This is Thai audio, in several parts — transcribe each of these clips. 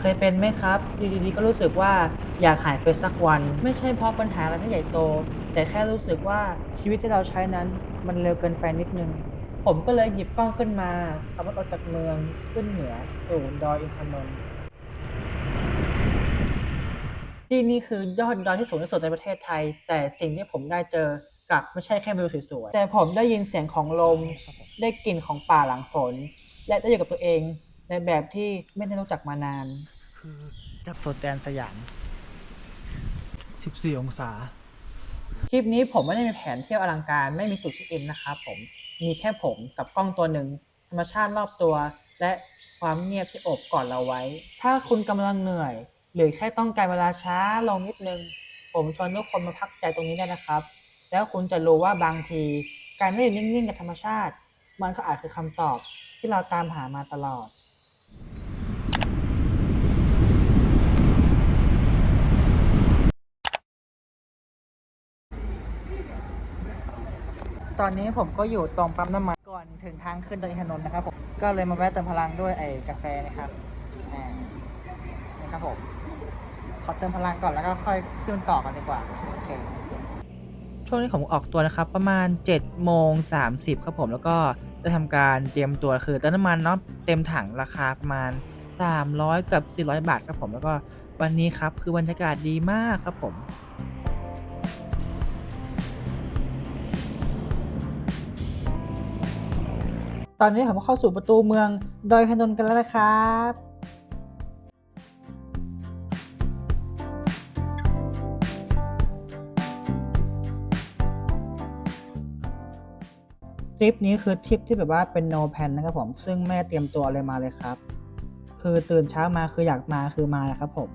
เคยเป็นไหมครับอยู่ดีๆก็รู้สึกว่าอยากหายไปสักวัน ไม่ใช่เพราะปัญหาอะไรที่ใหญ่โต แต่แค่รู้สึกว่าชีวิตที่เราใช้นั้น มันเร็วเกินไปนิดนึง ผมก็เลยหยิบกล้องขึ้นมาขับรถออกจากเมืองขึ้นเหนือสู่ดอยอินทนนท์ที่นี่คือยอดดอยที่สูงที่สุดในประเทศไทย แต่สิ่งที่ผมได้เจอกลับไม่ใช่แค่วิวสวยๆแต่ผมได้ยินเสียงของลม ได้กลิ่นของป่าหลังฝน และได้อยู่กับตัวเอง ในแบบที่ไม่ได้รู้จักมานาน คือจับโซแดนสยาม 14 องศาทริปนี้ผมไม่ได้มีแผนเที่ยวอลังการไม่มีจุดเช็คอินนะครับผม มีแค่ผมกับกล้องตัวหนึ่ง ธรรมชาติรอบตัว และความเงียบที่โอบกอดเราไว้ ถ้าคุณกำลังเหนื่อย หรือแค่ต้องการเวลาช้าลงนิดนึง ผมชวนทุกคนมาพักใจตรงนี้ได้นะครับ แล้วคุณจะรู้ว่าบางที การไม่อยู่นิ่งๆกับธรรมชาติ มันก็อาจคือคำตอบที่เราตามหามาตลอด ตอนนี้ผมก็อยู่ตรงปั๊มน้ำมันก่อนถึงทางขึ้นดอยอินนนท์นะครับผมก็เลยมาแวะเติมพลังด้วยไอ้กาแฟนะครับอ่านะครับผมขอเติมพลังก่อนแล้วก็ค่อยขึ้นต่อกันดีกว่าโอเคช่วงนี้ผมออกตัวนะครับ ประมาณ7โมง30ครับผมแล้วก็จะทำการเตรียมตัวคือเติมน้ำมันเนาะเต็มถังราคาประมาณ 300 กับ 400 บาทครับผมแล้วก็วันนี้ครับคือบรรยากาศดีมากครับผม ตอนนี้ผมเข้าสู่ประตูเมืองดอยอินนนกันแล้วนะครับทริปนี้คือทริปที่แบบว่าเป็น no plan นะครับผม ซึ่งไม่เตรียมตัวอะไรมาเลยครับ คือตื่นเช้ามาคืออยากมาคือมานะครับผม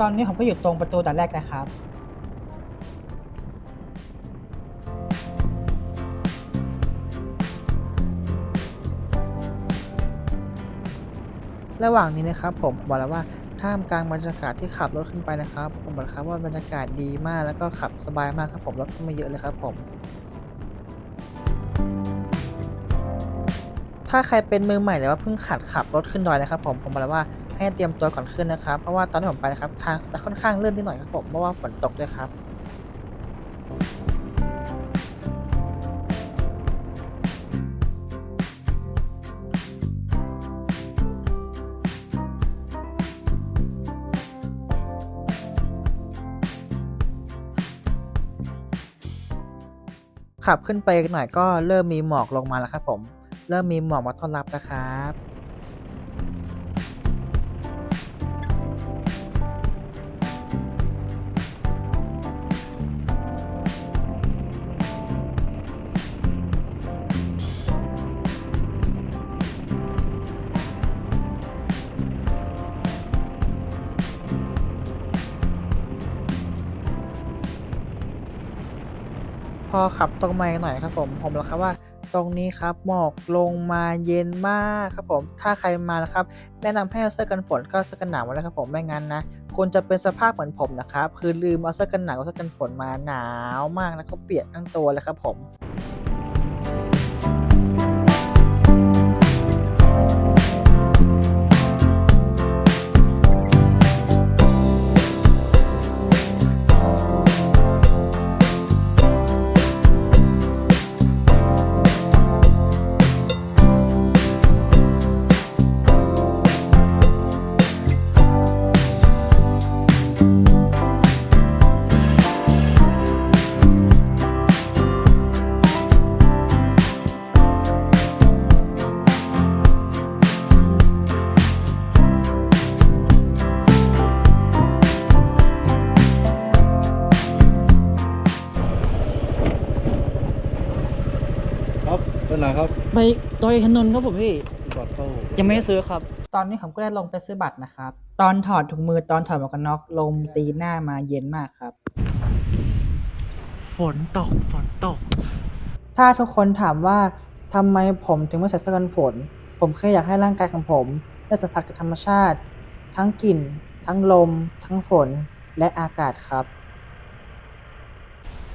ตอนนี้ผมก็อยู่ตรงประตูด่แรกนะครับ ระหว่างนี้นะครับผมบอกแล้วว่าท่ามกลางบรรยากาศที่ขับรถขึ้นไปนะครับ ผมบอกแล้วครับว่าบรรยากาศดีมากแล้วก็ขับสบายมากครับผมรถขึ้นมาเยอะเลยครับผม ถ้าใครเป็นมือใหม่หรือว่าเพิ่งขัดขับรถขึ้นดอยนะครับ ผมผมบอกแล้วว่าให้เตรียมตัวก่อนขึ้นนะครับ เพราะว่าตอนที่ผมไปนะครับทางจะค่อนข้างลื่นนิดหน่อยครับผมเพราะว่าฝนตกด้วยครับ ขับขึ้นไปหน่อยก็เริ่มมีหมอกลงมาแล้วครับผม เริ่มมีหมอกมาต้อนรับนะครับ พอขับตรงมาหน่อยนะครับผมผมบอกครับว่าตรงนี้ครับหมอกลงมาเย็นมากครับผมถ้าใครมานะครับ แนะนำให้เอาเสื้อกันฝนก็เสื้อกันหนาวมาแล้วครับผมไม่งั้นนะคุณจะเป็นสภาพเหมือนผมนะครับ คือลืมเอาเสื้อกันหนาวกับเสื้อกันฝนมาหนาวมากแล้วก็เปียกทั้งตัวเลยครับผม ดอยอินทนนท์ครับผมพี่บัตรเข้ายังไม่ได้ซื้อครับ ตอนนี้ผมก็ได้ลงไปซื้อบัตรนะครับ ตอนถอดถุงมือตอนถอดหมวกกันน็อกลมตีหน้ามาเย็นมากครับ ฝนตกฝนตก ถ้าทุกคนถามว่าทำไมผมถึงไม่ใส่เสื้อกันฝน ผมแค่อยากให้ร่างกายของผมได้สัมผัสกับธรรมชาติ ทั้งกลิ่น ทั้งลม ทั้งฝนและอากาศครับ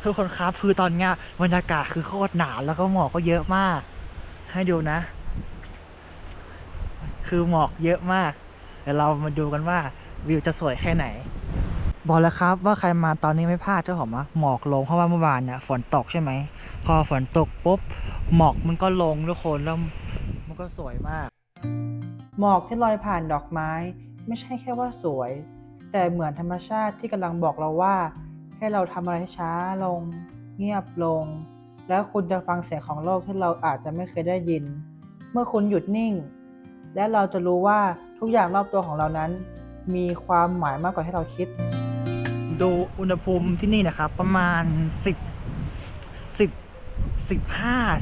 ทุกคนครับคือตอนเนี้ยบรรยากาศคือโคตรหนาวแล้วก็หมอกก็เยอะมาก ให้ดูนะ คือหมอกเยอะมากเดี๋ยวเรามาดูกันว่าวิวจะสวยแค่ไหน บอกแล้วครับว่าใครมาตอนนี้ไม่พลาดเจ้าของอะหมอกลงเพราะว่าเมื่อวานเนี่ยฝนตกใช่ไหม พอฝนตกปุ๊บหมอกมันก็ลงทุกคนแล้วมันก็สวยมาก หมอกที่ลอยผ่านดอกไม้ ไม่ใช่แค่ว่าสวย แต่เหมือนธรรมชาติที่กำลังบอกเราว่า ให้เราทำอะไรให้ช้าลง เงียบลง แล้วคุณจะฟังเสียงของโลกที่เราอาจจะไม่เคยได้ยิน เมื่อคุณหยุดนิ่ง และเราจะรู้ว่าทุกอย่างรอบตัวของเรานั้น มีความหมายมากกว่าที่เราคิด ดูอุณหภูมิที่นี่นะครับ ประมาณ 10 10 15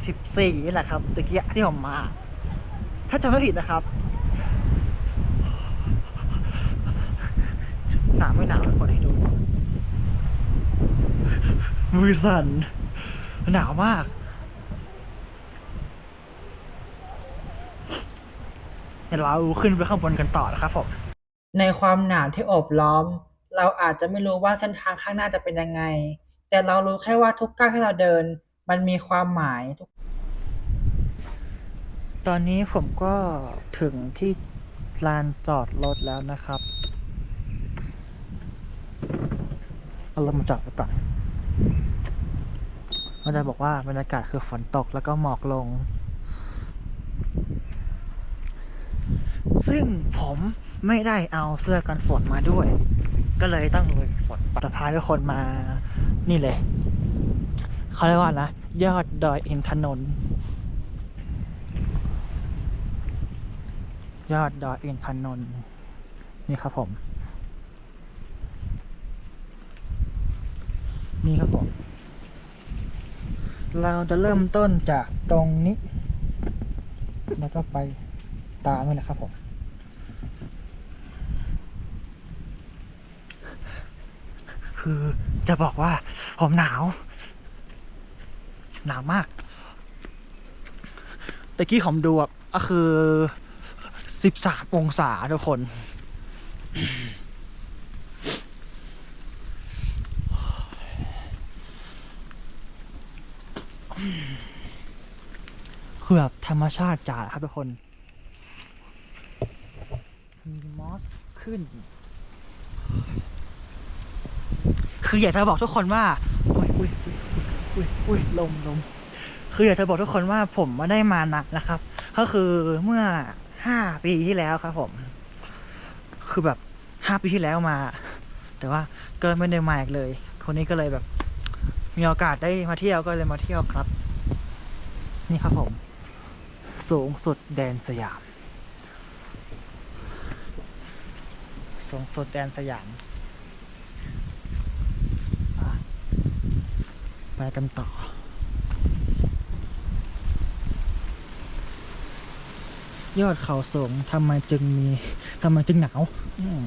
14นี่แหละครับตะกี้ที่ผมมา ถ้าจำไม่ผิดนะครับหนาวไม่หนาวขอให้ดู มือสั่น หนาวมาก เดี๋ยวเราขึ้นไปข้างบนกันต่อนะครับผม ในความหนาวที่โอบล้อม เราอาจจะไม่รู้ว่าเส้นทางข้างหน้าจะเป็นยังไง แต่เรารู้แค่ว่าทุกก้าวที่เราเดิน มันมีความหมายทุก ตอนนี้ผมก็ถึงที่ลานจอดรถแล้วนะครับ เอารถมาจอดไว้ก่อน มันจะบอกว่าบรรยากาศคือฝนตกแล้วก็หมอกลง ซึ่งผมไม่ได้เอาเสื้อกันฝนมาด้วย ก็เลยต้องลุยฝนจะพาทุกคนมา นี่เลย เขาเรียกว่านะ ยอดดอยอินทนนท์ยอดดอยอินทนนท์นี่ครับผม นี่ครับผม เราจะเริ่มต้นจากตรงนี้ แล้วก็ไปตามนี่แหละครับผมคือจะบอกว่าผมหนาว หนาวมากตะกี้ผมดูอะก็คือสิบสามองศาทุกคน คือแบบธรรมชาติจ๋าครับทุกคน มีมอสขึ้น คืออยากจะบอกทุกคนว่าอุ้ยอุ้ยอุ้ยอุ้ยลมลมคืออยากจะบอกทุกคนว่าผมไม่ได้มาหนักนะครับ ก็คือเมื่อห้าปีที่แล้วครับผม คือแบบห้าปีที่แล้วมา แต่ว่าก็ไม่ได้มาอีกเลย คนนี้ก็เลยแบบ มีโอกาสได้มาเที่ยวก็เลยมาเที่ยวครับ นี่ครับผม สูงสุดแดนสยาม สูงสุดแดนสยาม ไปกันต่อ ยอดเขาสูงทำไมจึงมีทำไมจึงหนาวอืม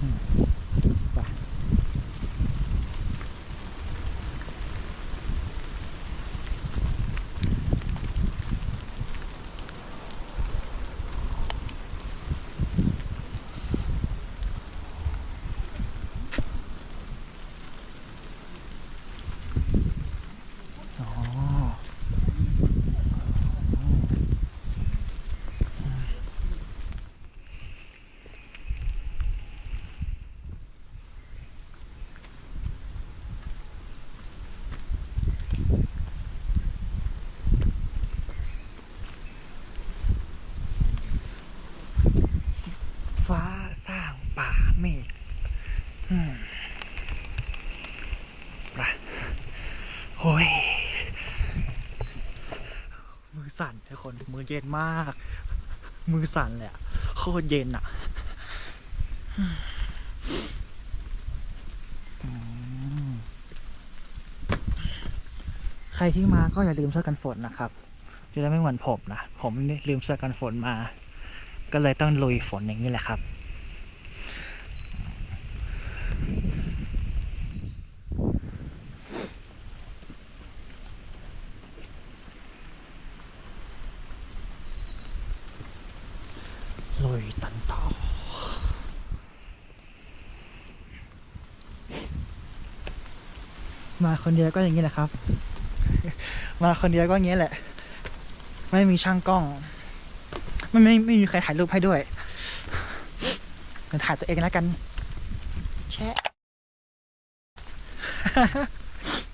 อืมไปอ๋อ ฟ้าสร้าง ป่าเมฆอืมไปโอ้ย มือสั่นทุกคน มือเย็นมาก มือสั่นเลยอะโคตรเย็นอะใครที่มาก็อย่าลืมเสื้อกันฝนนะครับจะได้ไม่เหมือนผมนะ ผมลืมเสื้อกันฝนมา ก็เลยต้องลุยฝนอย่างนี้แหละครับ ลุยตันต่อ มาคนเดียวก็อย่างนี้แหละครับ มาคนเดียวก็อย่างนี้แหละ ไม่มีช่างกล้อง ไม่ไม่ไม่มีใครถ่ายรูปให้ด้วยเดี๋ยวถ่ายตัวเองแล้วกัน แชะ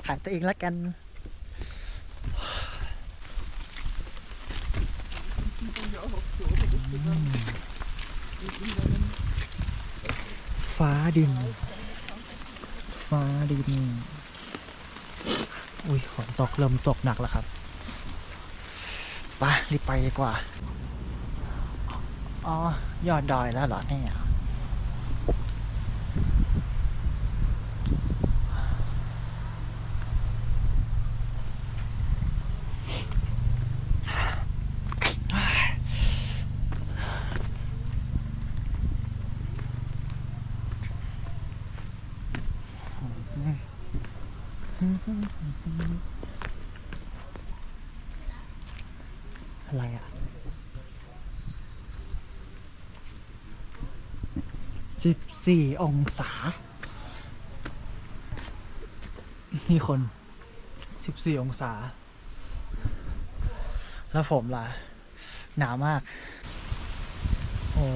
ถ่ายตัวเองแล้วกันฟ้าดิน ฟ้าดิน อุ้ยฝนตกเริ่มตกหนักแล้วครับไปรีบไปดีกว่า อ๋อ ยอดดอยแล้วเหรอเนี่ย อะไรอะสิบสี่องศา นี่คนสิบสี่องศา แล้วผมล่ะ หนาวมาก โอ้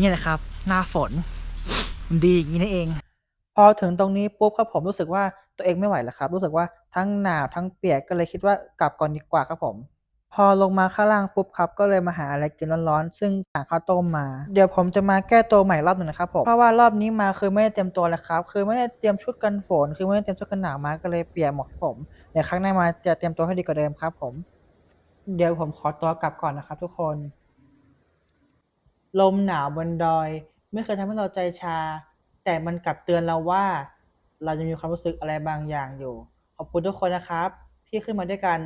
นี่ยนะครับ หน้าฝน มันดีอย่างนี้นั่นเอง พอถึงตรงนี้ปุ๊บครับผมรู้สึกว่าตัวเองไม่ไหวแล้วครับ รู้สึกว่าทั้งหนาวทั้งเปียกก็เลยคิดว่ากลับก่อนดีกว่าครับผม พอลงมาข้างล่างปุ๊บครับ ก็เลยมาหาอะไรกินร้อนๆ ซึ่งสั่งข้าวต้มมา เดี๋ยวผมจะมาแก้ตัวใหม่รอบหนึ่งนะครับผม เพราะว่ารอบนี้มาคือไม่ได้เตรียมตัวแล้วครับ คือไม่ได้เตรียมชุดกันฝน คือไม่ได้เตรียมชุดกันหนาวมา ก็เลยเปียกหมดผม เดี๋ยวครั้งหน้ามาจะเตรียมตัวให้ดีกว่าเดิมครับผม เดี๋ยวผมขอตัวกลับก่อนนะครับ ทุกคน ลมหนาวบนดอย ไม่เคยทำให้เราใจชา แต่มันกลับเตือนเราว่า เราจะมีความรู้สึกอะไรบางอย่างอยู่ ขอบคุณทุกคนนะครับ ที่ขึ้นมาด้วยกัน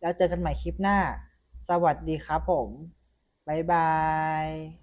แล้วเจอกันใหม่คลิปหน้า สวัสดีครับผม บ๊ายบาย